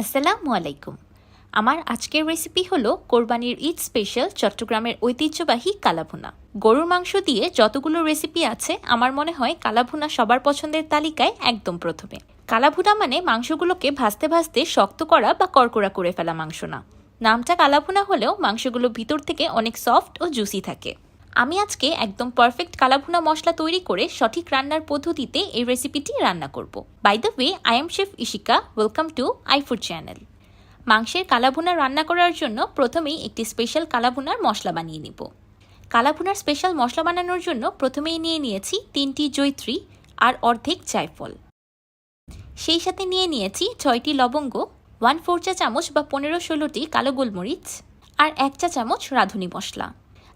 আসসালামু আলাইকুম আমার আজকের রেসিপি হলো কোরবানির ঈদ স্পেশাল চট্টগ্রামের ঐতিহ্যবাহী কালাভুনা। গরুর মাংস দিয়ে যতগুলো রেসিপি আছে, আমার মনে হয় কালাভুনা সবার পছন্দের তালিকায় একদম প্রথমে। কালাভুনা মানে মাংসগুলোকে ভাজতে ভাজতে শক্ত করা বা কড়কড়া করে ফেলা মাংস না। নামটা কালাভুনা হলেও মাংসগুলো ভিতর থেকে অনেক সফট ও জুসি থাকে। আমি আজকে একদম পারফেক্ট কালাভুনা মশলা তৈরি করে সঠিক রান্নার পদ্ধতিতে এই রেসিপিটি রান্না করব। By the way I am chef Ishika welcome to iFood channel মাংসের কালাভুনা রান্না করার জন্য প্রথমেই একটি স্পেশাল কালাভুনার মশলা বানিয়ে নিব। কালাভুনার স্পেশাল মশলা বানানোর জন্য প্রথমেই নিয়ে নিয়েছি তিনটি জৈত্রী আর অর্ধেক জায়ফল। সেই সাথে নিয়ে নিয়েছি ছয়টি লবঙ্গ ওয়ান ফোর চা চামচ বা পনেরো ষোলোটি কালো গোলমরিচ আর এক চা চামচ রাঁধুনি মশলা।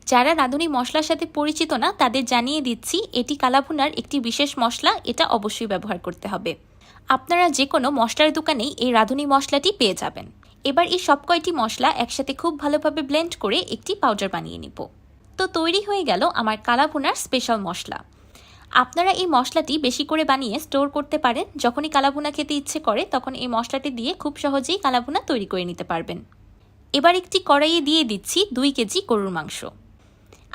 যারা রাঁধুনি মশলার সাথে পরিচিত না, তাদের জানিয়ে দিচ্ছি, এটি কালাভুনার একটি বিশেষ মশলা, এটা অবশ্যই ব্যবহার করতে হবে। আপনারা যে কোনো মশলার দোকানেই এই রাঁধুনি মশলাটি পেয়ে যাবেন। এবার এই সব কয়টি মশলা একসাথে খুব ভালোভাবে ব্লেন্ড করে একটি পাউডার বানিয়ে নিব। তো তৈরি হয়ে গেল আমার কালাভুনার স্পেশাল মশলা। আপনারা এই মশলাটি বেশি করে বানিয়ে স্টোর করতে পারেন। যখনই কালাভুনা খেতে ইচ্ছে করে, তখন এই মশলাটি দিয়ে খুব সহজেই কালাভুনা তৈরি করে নিতে পারবেন। এবার একটি কড়াইয়ে দিয়ে দিচ্ছি দুই কেজি গরুর মাংস।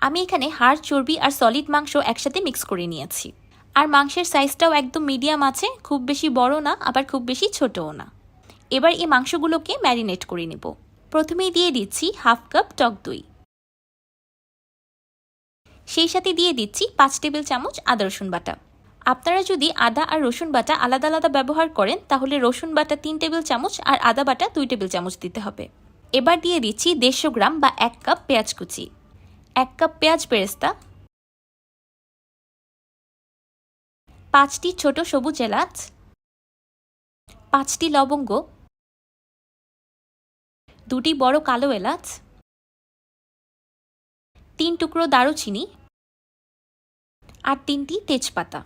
আমি এখানে হাড়, চর্বি আর সলিড মাংস একসাথে মিক্স করে নিয়েছি। আর মাংসের সাইজটাও একদম মিডিয়াম আছে, খুব বেশি বড় না, আবার খুব বেশি ছোটও না। এবার এই মাংসগুলোকে ম্যারিনেট করে নেব। প্রথমেই দিয়ে দিচ্ছি হাফ কাপ টক দই। সেই সাথে দিয়ে দিচ্ছি পাঁচ টেবিল চামচ আদা, রসুন বাটা। আপনারা যদি আদা আর রসুন বাটা আলাদা আলাদা ব্যবহার করেন, তাহলে রসুন বাটা তিন টেবিল চামচ আর আদা বাটা দুই টেবিল চামচ দিতে হবে। এবার দিয়ে দিচ্ছি দেড়শো গ্রাম বা এক কাপ পেঁয়াজ কুচি। এক কাপ পেঁয়াজ বেরেস্তা পাঁচটি ছোট সবুজ এলাচ, পাঁচটি লবঙ্গ, দুটি বড় কালো এলাচ, তিন টুকরো দারুচিনি আর তিনটি তেজপাতা।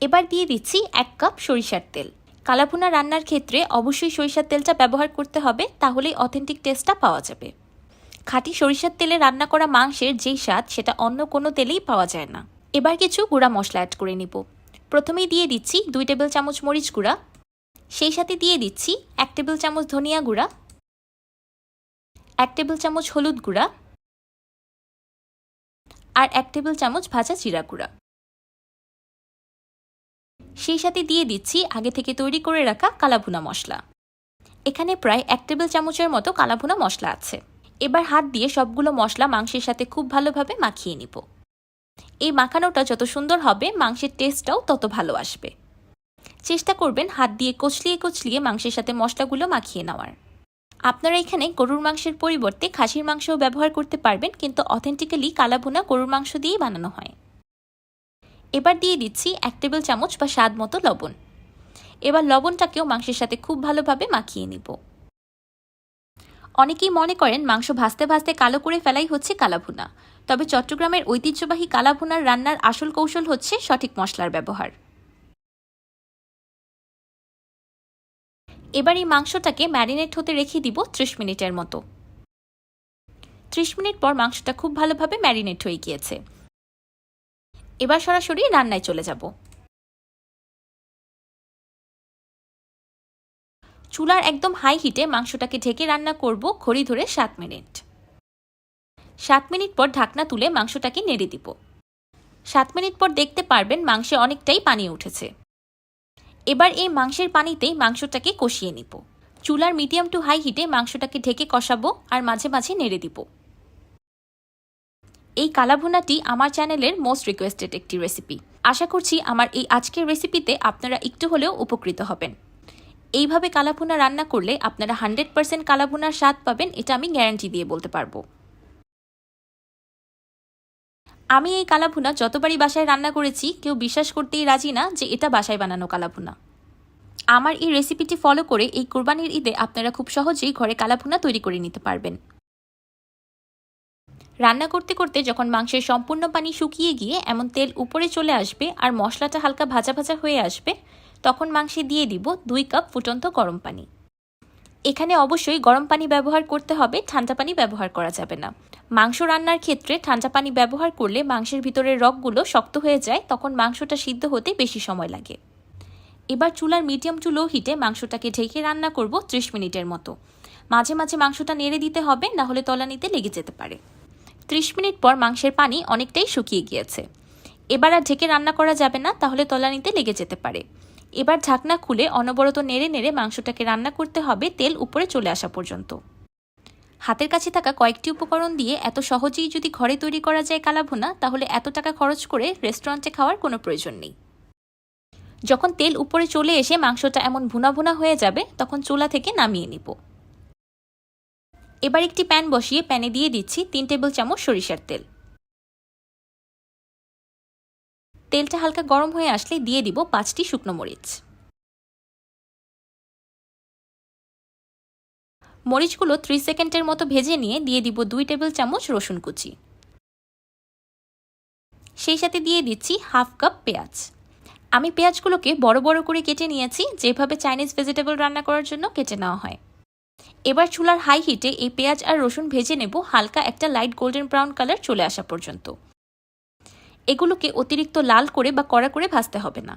এবার দিয়ে দিচ্ছি এক কাপ সরিষার তেল। কালাভুনা রান্নার ক্ষেত্রে অবশ্যই সরিষার তেলটা ব্যবহার করতে হবে, তাহলেই অথেন্টিক টেস্টটা পাওয়া যাবে। খাঁটি সরিষার তেলে রান্না করা মাংসের যেই স্বাদ, সেটা অন্য কোনো তেলেই পাওয়া যায় না। এবার কিছু গুঁড়া মশলা অ্যাড করে নিব। প্রথমেই দিয়ে দিচ্ছি দুই টেবিল চামচ মরিচ গুঁড়া। সেই সাথে দিয়ে দিচ্ছি এক টেবিল চামচ ধনিয়া গুঁড়া। এক টেবিল চামচ হলুদ গুঁড়া। আর এক টেবিল চামচ ভাজা জিরা গুঁড়া। সেই সাথে দিয়ে দিচ্ছি আগে থেকে তৈরি করে রাখা কালাভুনা মশলা। এখানে প্রায় এক টেবিল চামচের মতো কালাভুনা মশলা আছে। এবার হাত দিয়ে সবগুলো মশলা মাংসের সাথে খুব ভালোভাবে মাখিয়ে নিব। এই মাখানোটা যত সুন্দর হবে, মাংসের টেস্টটাও তত ভালো আসবে। চেষ্টা করবেন হাত দিয়ে কচলিয়ে কচলিয়ে মাংসের সাথে মশলাগুলো মাখিয়ে নেওয়ার। আপনারা এখানে গরুর মাংসের পরিবর্তে খাসির মাংসও ব্যবহার করতে পারবেন, কিন্তু অথেন্টিক্যালি কালাভুনা গরুর মাংস দিয়েই বানানো হয়। এবার দিয়ে দিচ্ছি এক টেবিল চামচ বা স্বাদ মতো লবণ। এবার লবণটাকেও মাংসের সাথে খুব ভালোভাবে মাখিয়ে নিব। অনেকেই মনে করেন মাংস ভাজতে ভাজতে কালো করে ফেলাই হচ্ছে কালাভুনা। তবে চট্টগ্রামের ঐতিহ্যবাহী কালাভুনার রান্নার আসল কৌশল হচ্ছে সঠিক মশলার ব্যবহার। এবার এই মাংসটাকে ম্যারিনেট হতে রেখে দিব ত্রিশ মিনিটের মতো। ত্রিশ মিনিট পর মাংসটা খুব ভালোভাবে ম্যারিনেট হয়ে গিয়েছে। এবার সরাসরি রান্নায় চলে যাব। চুলার একদম হাই হিটে মাংসটাকে ঢেকে রান্না করব খড়ি ধরে সাত মিনিট। সাত মিনিট পর ঢাকনা তুলে মাংসটাকে নেড়ে দিব। সাত মিনিট পর দেখতে পারবেন মাংসে অনেকটাই পানি উঠেছে। এবার এই মাংসের পানিতেই মাংসটাকে কষিয়ে নিব। চুলার মিডিয়াম টু হাই হিটে মাংসটাকে ঢেকে কষাবো আর মাঝে মাঝে নেড়ে দিব। এই কালাভুনাটি আমার চ্যানেলের মোস্ট রিকোয়েস্টেড একটি রেসিপি আশা করছি আমার এই আজকের রেসিপিতে আপনারা একটু হলেও উপকৃত হবেন। এইভাবে কালাভুনা রান্না করলে আপনারা হান্ড্রেড পার্সেন্ট কালাভুনার স্বাদ পাবেন, এটা আমি গ্যারান্টি দিয়ে বলতে পারব। আমি এই কালাভুনা যতবারই বাসায় রান্না করেছি, কেউ বিশ্বাস করতেই রাজি না যে এটা বাসায় বানানো কালাভুনা। আমার এই রেসিপিটি ফলো করে এই কোরবানির ঈদে আপনারা খুব সহজেই ঘরে কালাভুনা তৈরি করে নিতে পারবেন। রান্না করতে করতে যখন মাংসের সম্পূর্ণ পানি শুকিয়ে গিয়ে এমন তেল উপরে চলে আসবে আর মশলাটা হালকা ভাজা ভাজা হয়ে আসবে তখন মাংসে দিয়ে দিব দুই কাপ ফুটন্ত গরম পানি। এখানে অবশ্যই গরম পানি ব্যবহার করতে হবে, ঠান্ডা পানি ব্যবহার করা যাবে না। মাংস রান্নার ক্ষেত্রে ঠান্ডা পানি ব্যবহার করলে মাংসের ভিতরের রগগুলো শক্ত হয়ে যায়, তখন মাংসটা সিদ্ধ হতে বেশি সময় লাগে। এবার চুলার মিডিয়াম টু লো হিটে মাংসটাকে ঢেকে রান্না করব ত্রিশ মিনিটের মতো। মাঝে মাঝে মাংসটা নেড়ে দিতে হবে, না হলে তলানিতে লেগে যেতে পারে। ত্রিশ মিনিট পর মাংসের পানি অনেকটাই শুকিয়ে গিয়েছে। এবার আর ঢেকে রান্না করা যাবে না, তাহলে তলানিতে লেগে যেতে পারে। এবার ঢাকনা খুলে অনবরত নেড়ে নেড়ে মাংসটাকে রান্না করতে হবে তেল উপরে চলে আসা পর্যন্ত। হাতের কাছে থাকা কয়েকটি উপকরণ দিয়ে এত সহজেই যদি ঘরে তৈরি করা যায় কালাভুনা, তাহলে এত টাকা খরচ করে রেস্টুরেন্টে খাওয়ার কোনো প্রয়োজন নেই। যখন তেল উপরে চলে এসে মাংসটা এমন ভুনা ভুনা হয়ে যাবে, তখন চুলা থেকে নামিয়ে নিব। এবার একটি প্যান বসিয়ে প্যানে দিয়ে দিচ্ছি তিন টেবিল চামচ সরিষার তেল। তেলটা হালকা গরম হয়ে আসলে দিয়ে দিব পাঁচটি শুকনো মরিচ। মরিচগুলো ত্রিশ সেকেন্ডের মতো ভেজে নিয়ে দিয়ে দিব দুই টেবিল চামচ রসুন কুচি। সেই সাথে দিয়ে দিচ্ছি হাফ কাপ পেঁয়াজ। আমি পেঁয়াজগুলোকে বড় বড় করে কেটে নিয়েছি, যেভাবে চাইনিজ ভেজিটেবল রান্না করার জন্য কেটে নেওয়া হয়। এবার চুলার হাই হিটে এই পেঁয়াজ আর রসুন ভেজে নেব হালকা একটা লাইট গোল্ডেন ব্রাউন কালার চলে আসা পর্যন্ত। এগুলোকে অতিরিক্ত লাল করে বা কড়া করে ভাজতে হবে না।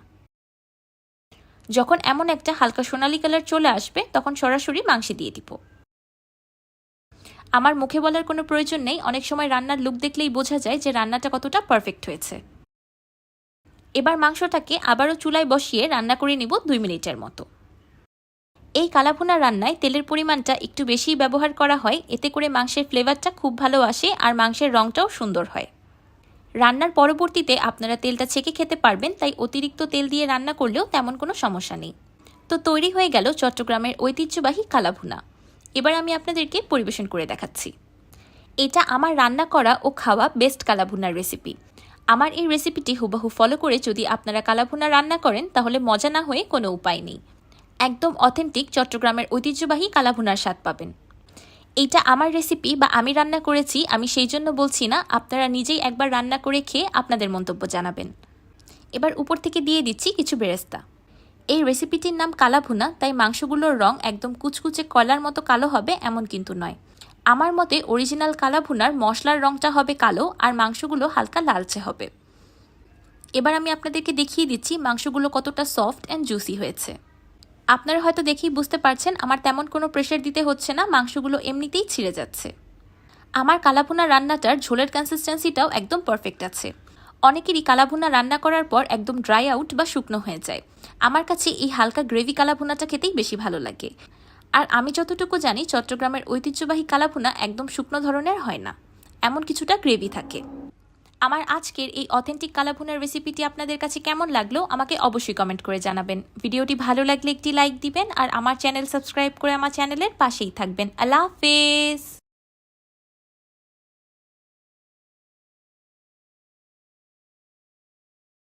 যখন এমন একটা হালকা সোনালি কালার চলে আসবে, তখন সরাসরি মাংসে দিয়ে দিব। আমার মুখে বলার কোনো প্রয়োজন নেই, অনেক সময় রান্নার লুক দেখলেই বোঝা যায় যে রান্নাটা কতটা পারফেক্ট হয়েছে। এবার মাংসটাকে আবারও চুলায় বসিয়ে রান্না করে নিব দুই মিনিটের মতো। এই কালাভুনা রান্নায় তেলের পরিমাণটা একটু বেশিই ব্যবহার করা হয়, এতে করে মাংসের ফ্লেভারটা খুব ভালো আসে আর মাংসের রঙটাও সুন্দর হয়। রান্নার পরবর্তীতে আপনারা তেলটা ছেঁকে খেতে পারবেন, তাই অতিরিক্ত তেল দিয়ে রান্না করলেও তেমন কোনো সমস্যা নেই। তো তৈরি হয়ে গেল চট্টগ্রামের ঐতিহ্যবাহী কালাভুনা। এবার আমি আপনাদেরকে পরিবেশন করে দেখাচ্ছি। এটা আমার রান্না করা ও খাওয়া বেস্ট কালাভুনার রেসিপি আমার এই রেসিপিটি হুবাহু ফলো করে যদি আপনারা কালাভুনা রান্না করেন, তাহলে মজা না হয়ে কোনো উপায় নেই। একদম অথেন্টিক চট্টগ্রামের ঐতিহ্যবাহী কালাভুনার স্বাদ পাবেন। এইটা আমার রেসিপি বা আমি রান্না করেছি, আমি সেই জন্য বলছি না, আপনারা নিজেই একবার রান্না করে খেয়ে আপনাদের মন্তব্য জানাবেন। এবার উপর থেকে দিয়ে দিচ্ছি কিছু বেরেস্তা। এই রেসিপিটির নাম কালাভুনা, তাই মাংসগুলোর রং একদম কুচকুচে কলার মতো কালো হবে এমন কিন্তু নয়। আমার মতে অরিজিনাল কালাভুনার মশলার রংটা হবে কালো আর মাংসগুলো হালকা লালচে হবে। এবার আমি আপনাদেরকে দেখিয়ে দিচ্ছি মাংসগুলো কতটা সফট অ্যান্ড জুসি হয়েছে। আপনারা হয়তো দেখেই বুঝতে পারছেন, আমার তেমন কোনো প্রেশার দিতে হচ্ছে না, মাংসগুলো এমনিতেই ছিঁড়ে যাচ্ছে। আমার কালাভুনা রান্নাটার ঝোলের কনসিস্টেন্সিটাও একদম পারফেক্ট আছে। অনেকেরই কালাভুনা রান্না করার পর একদম ড্রাই আউট বা শুকনো হয়ে যায়। আমার কাছে এই হালকা গ্রেভি কালাভুনাটা খেতেই বেশি ভালো লাগে। আর আমি যতটুকু জানি, চট্টগ্রামের ঐতিহ্যবাহী কালাভুনা একদম শুকনো ধরনের হয় না। এমন কিছুটা গ্রেভি থাকে। আমার আজকের এই অথেন্টিক কালাভুনার রেসিপিটি আপনাদের কাছে কেমন লাগল, আমাকে অবশ্যই কমেন্ট করে জানাবেন। ভিডিওটি ভালো লাগলে একটি লাইক দিবেন আর আমার চ্যানেল সাবস্ক্রাইব করে আমার চ্যানেলের পাশেই থাকবেন। আল্লাহ হাফেজ!